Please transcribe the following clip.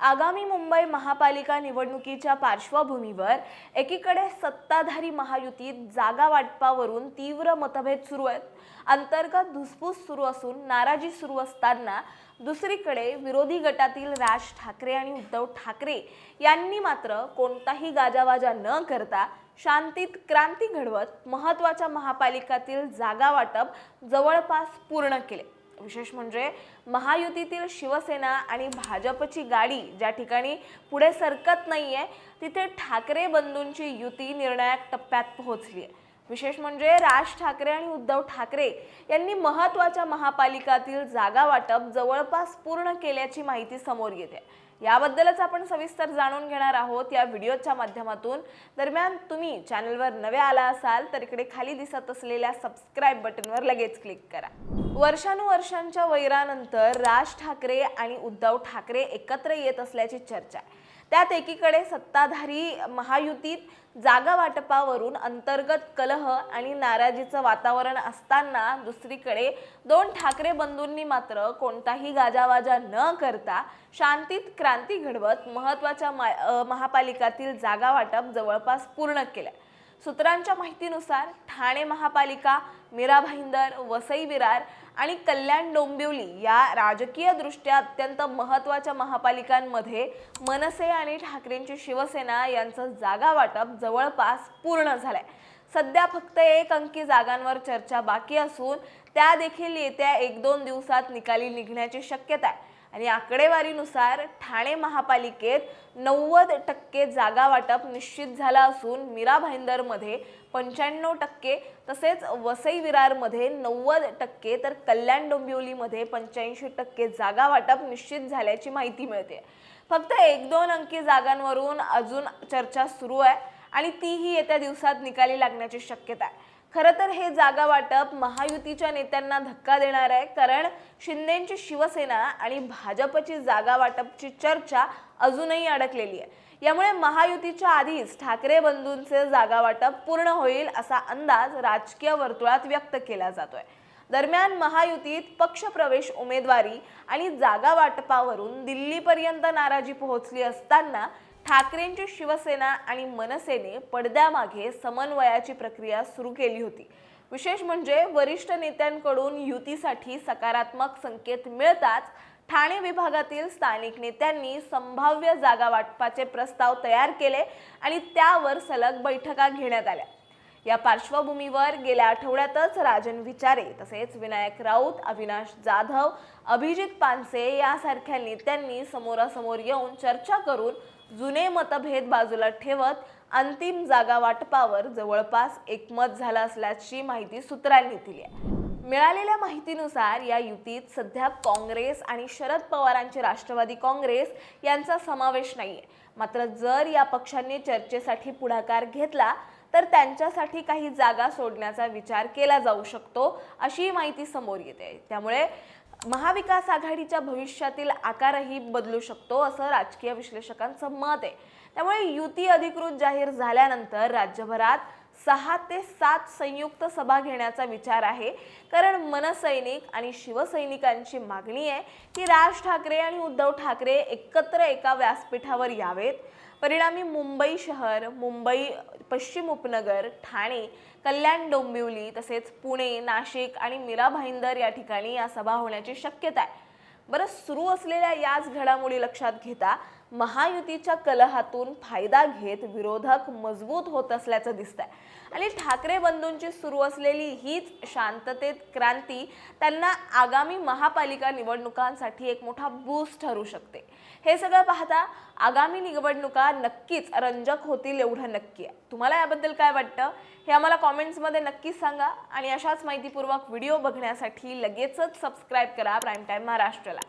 आगामी मुंबई महापालिका निवडणुकीच्या पार्श्वभूमीवर एकीकडे सत्ताधारी महायुतीत जागा वाटपावरून तीव्र मतभेद सुरू आहेत. अंतर्गत धुसफूस सुरू असून नाराजी सुरू असताना दुसरीकडे विरोधी गटातील राज ठाकरे आणि उद्धव ठाकरे यांनी मात्र कोणताही गाजावाजा न करता शांतीत क्रांती घडवत महत्त्वाच्या महापालिकातील जागा वाटप जवळपास पूर्ण केले. विशेष म्हणजे महायुतीतील शिवसेना आणि भाजपची गाडी ज्या ठिकाणी पुढे सरकत नाहीये तिथे ठाकरे बंधूंची युती निर्णायक टप्प्यात पोहोचली आहे. विशेष म्हणजे राज ठाकरे आणि उद्धव ठाकरे यांनी महत्त्वाच्या महापालिकातील जागा वाटप जवळपास पूर्ण केल्याची माहिती समोर येते. याबद्दलच आपण सविस्तर जाणून घेणार आहोत या व्हिडिओच्या माध्यमातून. दरम्यान तुम्ही चॅनलवर नवे आला असाल तर इकडे खाली दिसत असलेल्या सबस्क्राईब बटनवर लगेच क्लिक करा. वर्षानुवर्षांच्या वैरानंतर राज ठाकरे आणि उद्धव ठाकरे एकत्र येत असल्याची चर्चा आहे. त्यात एकीकडे सत्ताधारी महायुतीत जागा वाटपावरून अंतर्गत कलह आणि नाराजीचं वातावरण असताना दुसरीकडे दोन ठाकरे बंधूंनी मात्र कोणताही गाजावाजा न करता शांतीत क्रांती घडवत महत्त्वाच्या मा महापालिकातील जागा वाटप जवळपास पूर्ण केलं. सूत्रांच्या माहितीनुसार ठाणे महापालिका मीरा भाईंदर वसई विरार आणि कल्याण डोंबिवली या राजकीय दृष्ट्या अत्यंत महत्त्वाच्या महापालिकांमध्ये मनसे आणि ठाकरेंची शिवसेना यांचं जागा वाटप जवळपास पूर्ण झालंय. सध्या फक्त एक अंकी जागांवर चर्चा बाकी असून त्या देखील येत्या एक दोन दिवसात निकाली निघण्याची शक्यता आहे. आणि आकडेवारीनुसार ठाणे महापालिकेत नव्वद टक्के जागा वाटप निश्चित झालं असून मीरा भाईंदरमध्ये पंच्याण्णव टक्के तसेच वसई विरारमध्ये नव्वद टक्के तर कल्याण डोंबिवलीमध्ये पंच्याऐंशी टक्के जागा वाटप निश्चित झाल्याची माहिती मिळते. फक्त एक दोन अंकी जागांवरून अजून चर्चा सुरू आहे. आणि तीही येत्या दिवसात निकाली लागण्याची शक्यता आहे. खरं तर हे जागा वाटप महायुतीच्या नेत्यांना धक्का देणार आहे कारण शिंदेची शिवसेना आणि भाजपची जागा वाटपची चर्चा अजूनही अडकलेली आहे. यामुळे महायुतीच्या आधीच ठाकरे बंधूंचे जागा वाटप पूर्ण होईल असा अंदाज राजकीय वर्तुळात व्यक्त केला जातोय. दरम्यान महायुतीत पक्षप्रवेश उमेदवारी आणि जागा वाटपावरून दिल्लीपर्यंत नाराजी पोहोचली असताना ठाकरेंची शिवसेना आणि मनसेने पडद्यामागे समन्वयाची प्रक्रिया सुरू केली होती. विशेष म्हणजे वरिष्ठ नेत्यांकडून युतीसाठी सकारात्मक संकेत मिळताच ठाणे विभागातील स्थानिक नेत्यांनी संभाव्य जागा वाटपाचे प्रस्ताव तयार केले आणि त्यावर सलग बैठका घेण्यात आल्या. या पार्श्वभूमीवर गेल्या आठवड्यातच राजन विचारे तसेच विनायक राऊत अविनाश जाधव अभिजित पानसे यासारख्या नेत्यांनी समोरासमोर येऊन चर्चा करून जुने मतभेद बाजूला ठेवत अंतिम जागा वाटपावर जवळपास एकमत झालं असल्याची माहिती सूत्रांनी दिली आहे. मिळालेल्या माहितीनुसार या युतीत सध्या काँग्रेस आणि शरद पवारांचे राष्ट्रवादी काँग्रेस यांचा समावेश नाही आहे मात्र जर या पक्षांनी चर्चेसाठी पुढाकार घेतला तर त्यांच्यासाठी काही जागा सोडण्याचा विचार केला जाऊ शकतो अशी माहिती समोर येते. त्यामुळे महाविकास आघाडीच्या भविष्यातील आकारही बदलू शकतो असं राजकीय विश्लेषकांचं मत आहे. त्यामुळे युती अधिकृत जाहीर झाल्यानंतर राज्यभरात सहा ते सात संयुक्त सभा घेण्याचा विचार आहे. कारण मनसैनिक आणि शिवसैनिकांची मागणी आहे की राज ठाकरे आणि उद्धव ठाकरे एकत्र एका व्यासपीठावर यावेत. परिणामी मुंबई शहर मुंबई पश्चिम उपनगर ठाणे कल्याण डोंबिवली तसेच पुणे नाशिक आणि मीरा भाईंदर या ठिकाणी या सभा होण्याची शक्यता आहे. बरं सुरू असलेल्या याच घडामोडी लक्षात घेता महायुतीच्या कलहातून फायदा घेत विरोधक मजबूत होत असल्याचं दिसतंय. आणि ठाकरे बंधूंची सुरू असलेली हीच शांततेत क्रांती त्यांना आगामी महापालिका निवडणुकांसाठी एक मोठा बूस्ट ठरू शकते. हे सगळं पाहता आगामी निवडणुका नक्कीच रंजक होतील एवढं नक्की आहे. तुम्हाला याबद्दल काय वाटतं? हे आम्हाला कॉमेंट्समध्ये नक्कीच सांगा. आणि अशाच माहितीपूर्वक व्हिडिओ बघण्यासाठी लगेचच सबस्क्राईब करा. प्राईम टाईम महाराष्ट्राला.